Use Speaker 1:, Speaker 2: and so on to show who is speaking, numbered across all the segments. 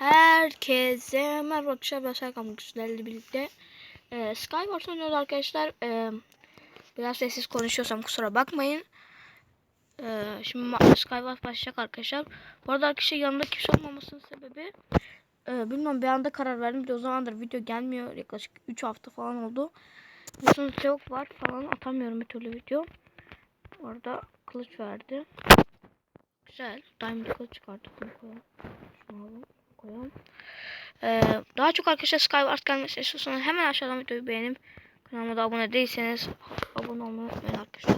Speaker 1: Herkese merhaba arkadaşlar ben Serkan bugün sizlerle birlikte e, Skywars oynuyoruz arkadaşlar. E, Biraz sessiz konuşuyorsam kusura bakmayın. E, Şimdi Skywars başlayacak arkadaşlar. Bu arada arkadaşlar yanımda kimse olmamasının sebebi e, Bilmiyorum bir anda karar verdim. Bir de o zamandır video gelmiyor. Yaklaşık 3 hafta falan oldu. Biliyorsunuz yok var falan. Atamıyorum bir türlü video. Orada kılıç verdi. Güzel. Diamond kılıç çıkarttık. Bunu koyalım Şunu alalım koyalım. Ee, daha çok arkadaşlar Skyward gelmesini istiyorsanız hemen aşağıdan videoyu beğenip kanalıma da abone değilseniz abone olmayı unutmayın arkadaşlar.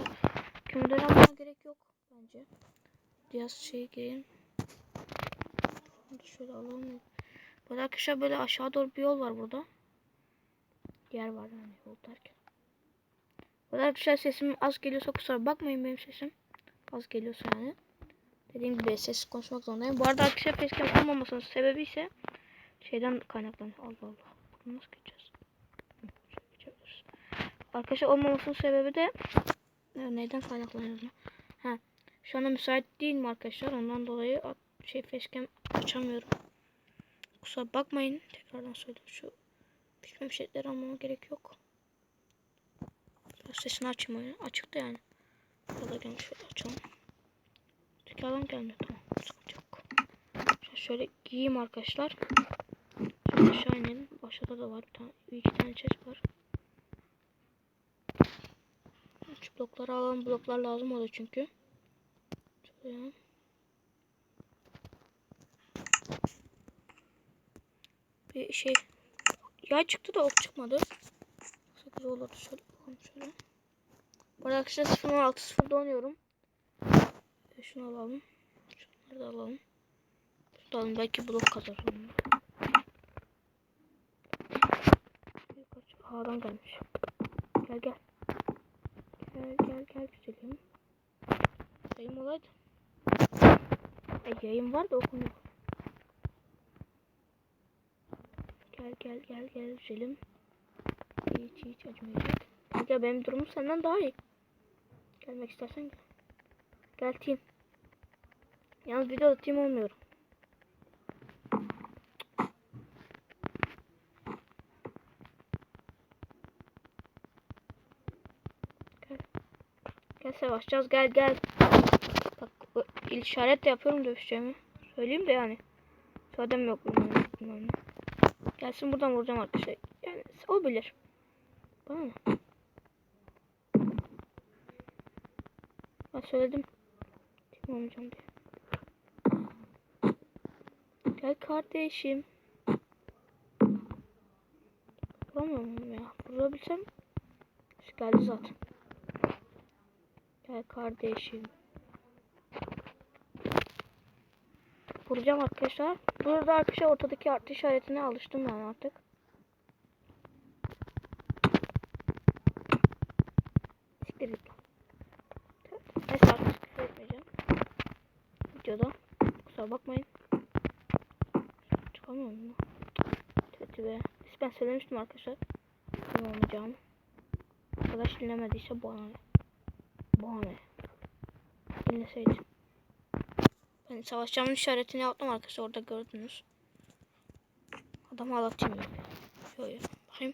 Speaker 1: Kömürleri almaya gerek yok bence. Biraz şey gireyim. Şöyle alalım. Böyle arkadaşlar böyle aşağı doğru bir yol var burada. Yer var yani yol derken. Böyle arkadaşlar sesim az geliyorsa kusura bakmayın benim sesim. Az geliyorsa yani. Dediğim gibi sessiz konuşmak zorundayım. Bu arada arkadaşlar facecam olmamasının sebebi ise şeyden kaynaklanıyor. Allah Allah. Bunu nasıl geçeceğiz? Arkadaşlar olmamasının sebebi de e, neyden kaynaklanıyor? lan? Ha. Şu anda müsait değilim arkadaşlar. Ondan dolayı şey facecam açamıyorum. Kusura bakmayın. Tekrardan söyledim. Şu pişmemiş etleri almama gerek yok. Sesini açayım oyunu. Açıktı yani. Burada gelmiş şöyle açalım. Tekrardan gelmiyor. Tamam. Sıkıntı. Şöyle, giyeyim arkadaşlar. Şöyle aşağı inelim. Aşağıda da var bir tane. İki tane chest var. Şu blokları alalım. Bloklar lazım oluyor çünkü. Şöyle. Bir şey. Yay çıktı da ok çıkmadı. Çok güzel olurdu. Şöyle bakalım şöyle. Bu arkadaşlar 0.16 oynuyorum. Şunu alalım. Şunları da alalım. Alalım. Belki blok kazarım. Aa, adam gelmiş. Gel gel. Gel gel gel güzelim. Yayım olaydı. E, yayın var da okumuyor. Gel gel gel gel güzelim. Hiç hiç acımayacak. Gel benim durumum senden daha iyi. Gelmek istersen gel. Gel team. Yalnız videoda team olmuyorum. Gel. Gel savaşacağız. Gel gel. Bak işaret yapıyorum dövüşeceğimi. Söyleyeyim de yani. Söylem yok. Gelsin buradan vuracağım arkadaşlar. Yani o bilir. Bana ne? Ben söyledim. Kim olmayacağım diye. Gel kardeşim. Vuramıyorum ya. Vurabilsem. Geldi zaten. Gel kardeşim. Vuracağım arkadaşlar. Burada arkadaşlar ortadaki artı işaretine alıştım ben artık. Siktir git lan. Neyse artık küfür etmeyeceğim. Videoda. Kusura bakmayın. Mu? Kötü be. Ben söylemiştim arkadaşlar. Ne olmayacağım. Arkadaş dinlemediyse bana ne? Bana ne? Dinleseydi. Ben savaşacağımın işaretini yaptım arkadaşlar orada gördünüz. Adam ağlatayım ya. Şöyle bakayım.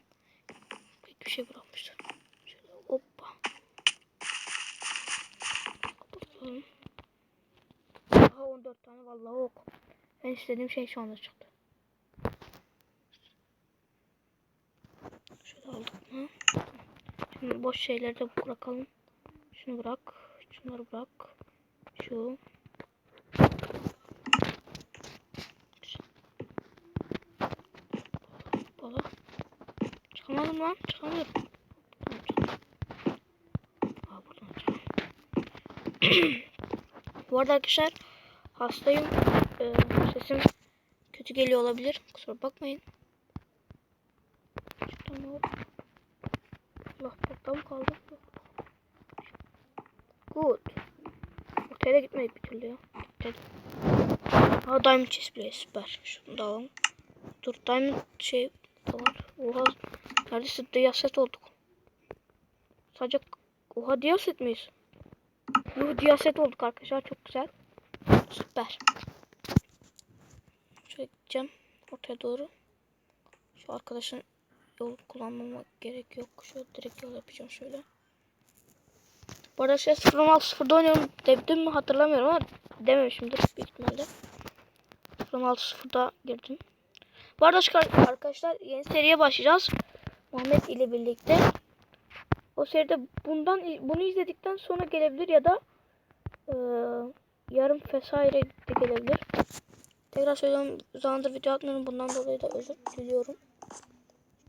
Speaker 1: Pek bir şey bırakmışlar. Şöyle hoppa. Kapatalım. Aha 14 tane vallahi ok. Ben istediğim şey şu anda çıktı. Mı? Şimdi boş şeyleri de bırakalım. Şunu bırak. Şunları bırak. Şu. Baba. Çıkamadım lan. Çıkamıyorum. Aa, buradan çıkamadım. Bu arada arkadaşlar hastayım. Ee, sesim kötü geliyor olabilir. Kusura bakmayın. Şuradan hop. Allah burada mı. Good. Ortaya gitmedik bir türlü ya. Gittik. Aa diamond chest bile süper. Şunu da alalım. Dur diamond şey var. Oha. Neredeyse diyaset olduk. Sadece oha diyaset miyiz? Yuh diyaset olduk arkadaşlar. Çok güzel. Süper. Şöyle gideceğim ortaya doğru. Şu arkadaşın yol kullanmama gerek yok. Şöyle direkt yol yapacağım şöyle. Bu arada şey 0.6.0'da oynuyorum dedim mi hatırlamıyorum ama dememişimdir büyük ihtimalle. 0.6.0'da girdim. Bu arada arkadaşlar yeni seriye başlayacağız. Muhammed ile birlikte. O seride bundan bunu izledikten sonra gelebilir ya da eee, yarım vesaire de gelebilir. Tekrar söylüyorum zamandır video atmıyorum. Bundan dolayı da özür diliyorum.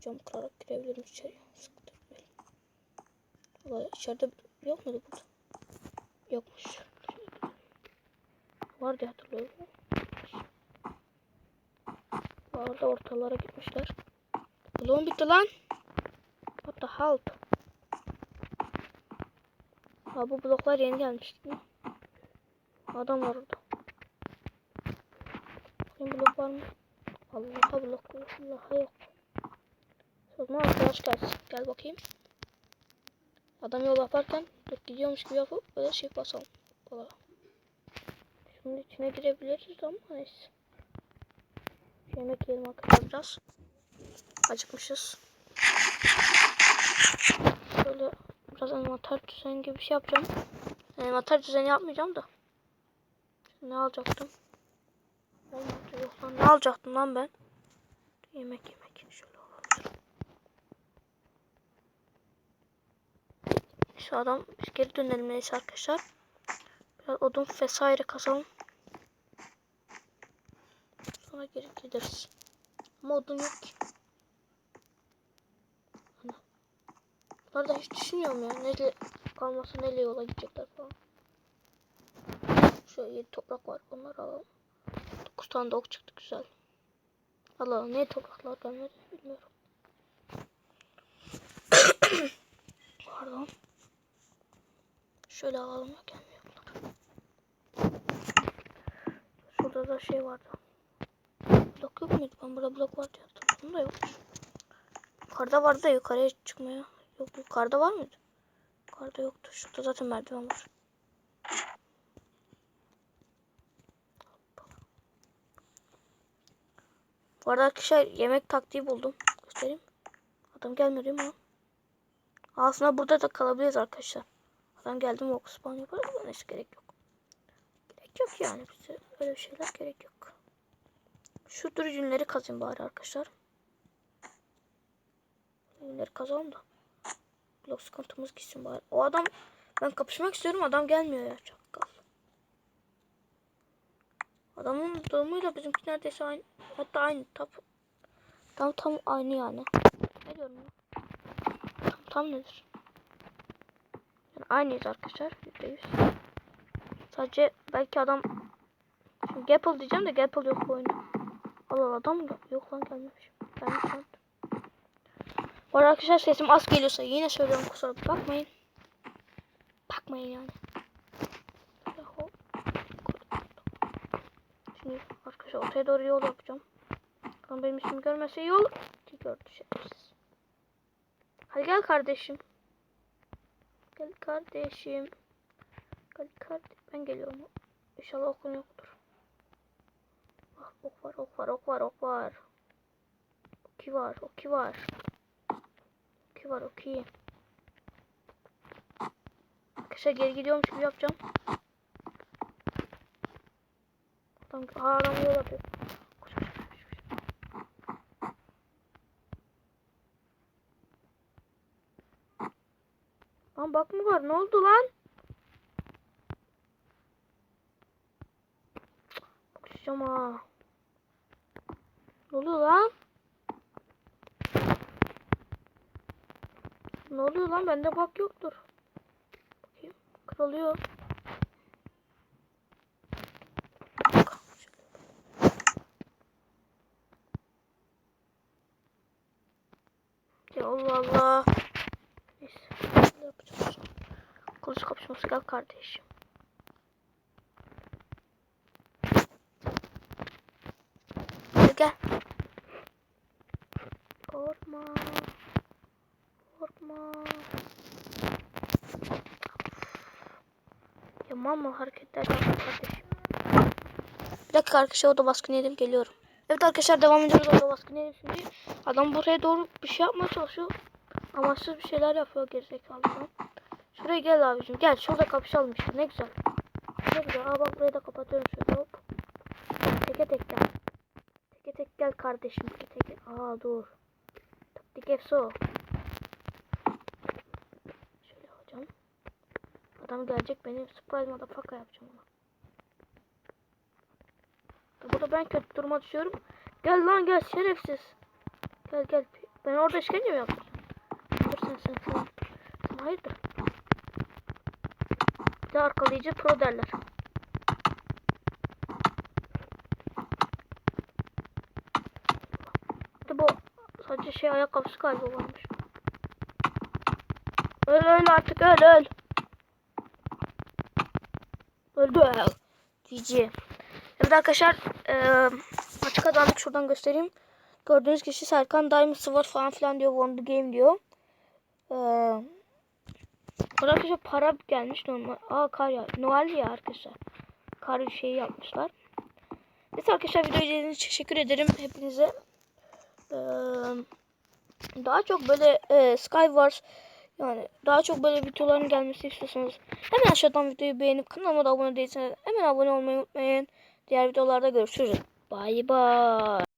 Speaker 1: Cam kırarak girebilirim içeriye. Sıkıntı yok. Valla içeride yok muydu burada? Yokmuş. Var diye hatırlıyorum. Orada ortalara gitmişler. Bloğum bitti lan. What the help? Ha bu bloklar yeni gelmiş değil mi? Adam var orada. Bakayım blok var mı? Allah'a blok yok. Allah'a yok. O zaman arkadaş gelsin. Gel bakayım. Adam yol yaparken dur gidiyormuş gibi yapıp böyle şey basalım. Böyle. Şimdi içine girebiliriz ama neyse. Yemek yiyelim arkadaşlar biraz. Acıkmışız. Şöyle biraz envanter düzeni gibi bir şey yapacağım. Envanter düzeni yapmayacağım da. Ne alacaktım? Olmadı yok lan. Ne alacaktım lan ben? Yemek yemek. Şöyle alalım. Şu adam geri dönelim neyse arkadaşlar. Biraz odun vesaire kasalım. Sonra geri gideriz. Ama odun yok ki. Ana. Bunları da hiç düşünmüyorum ya. Neyle kalmasa neyle yola gidecekler falan. Şöyle yedi toprak var. Onları alalım. 9 tane de ok çıktı güzel. Alalım. Ne topraklar gelmedi bilmiyorum. Pardon. Şöyle alalım ya gelmiyor bunlar. Şurada da şey vardı. Blok yok muydu? Ben burada blok var diye hatırladım da yokmuş. Yukarıda vardı da yukarıya çıkmaya. Yok yukarıda var mıydı? Yukarıda yoktu. Şurada zaten merdiven var. Bu arada arkadaşlar yemek taktiği buldum. Göstereyim. Adam gelmiyor değil mi? Aslında burada da kalabiliriz arkadaşlar. Adam geldi mi ok spawn yaparız ama neyse gerek yok. Gerek yok yani bize öyle şeyler gerek yok. Şu tür ürünleri kazayım bari arkadaşlar. Ürünleri kazalım da. Blok sıkıntımız gitsin bari. O adam ben kapışmak istiyorum adam gelmiyor ya çakal. Adamın durumuyla bizimki neredeyse aynı. Hatta aynı. Tam, tam, tam aynı yani. Ne diyorum ya? Tam, tam nedir? Aynıyız arkadaşlar. %100. Sadece belki adam Şimdi Gapple diyeceğim de Gapple yok bu oyunda. Allah Allah adam? Yok lan gelmemiş. Gelmiş lan. Bu arada arkadaşlar sesim az geliyorsa yine söylüyorum kusura bakmayın. Bakmayın yani. Şimdi arkadaşlar ortaya doğru yol yapacağım. Ama benim ismimi görmese iyi olur. Gördü şerefsiz. Hadi gel kardeşim. Gel kardeşim. Gel kardeşim. Ben geliyorum. İnşallah okun yoktur. Ah, ok var, ok var, ok var, ok var. Oki var, oki var. Oki var, oki. Arkadaşlar geri gidiyormuş gibi yapacağım. Adam, aa, adam yol yapıyor. Lan bak mı var? Ne oldu lan? Bakacağım ha. Ne oluyor lan? Ne oluyor lan? Bende bak yoktur. Bakayım. Kırılıyor. Ya Allah Allah. Neyse. Ne yapacağız? Gel kardeşim. Hadi gel. Korkma. Korkma. Yaman mı hareketler yapma kardeşim. Bir dakika arkadaşlar o da baskın yedim geliyorum. Evet arkadaşlar devam ediyoruz orada baskın yedim şimdi. Adam buraya doğru bir şey yapmaya çalışıyor. Amaçsız bir şeyler yapıyor gerizekalı adam. Şuraya gel abicim gel şurada kapışalım işte ne güzel. Ne güzel aa bak burayı da kapatıyorum şöyle hop. Teke tek gel. Teke tek gel kardeşim teke tek. Aa dur. Taktik hepsi o. Şöyle hocam. Adam gelecek benim surprise motherfucker yapacağım ona. Burada ben kötü duruma düşüyorum. Gel lan gel şerefsiz. Gel gel. Ben orada işkence mi yaptım? Dur sen sen. Sen hayırdır? De arkalayıcı pro derler. Bu sadece şey ayakkabısı galiba varmış. Öl öl artık öl öl. Öldü öl. GG. Evet arkadaşlar eee maçı kazandık şuradan göstereyim. Gördüğünüz kişi Serkan Diamond Sword falan filan diyor. Won game diyor. Eee burada arkadaşlar para gelmiş normal. Aa kar ya. Noel ya arkadaşlar. Kar şeyi yapmışlar. Neyse arkadaşlar videoyu izlediğiniz için teşekkür ederim hepinize. Eee daha çok böyle e, Skywars yani daha çok böyle videoların gelmesi istiyorsanız hemen aşağıdan videoyu beğenip kanalıma da abone değilseniz hemen abone olmayı unutmayın. Diğer videolarda görüşürüz. Bay bay.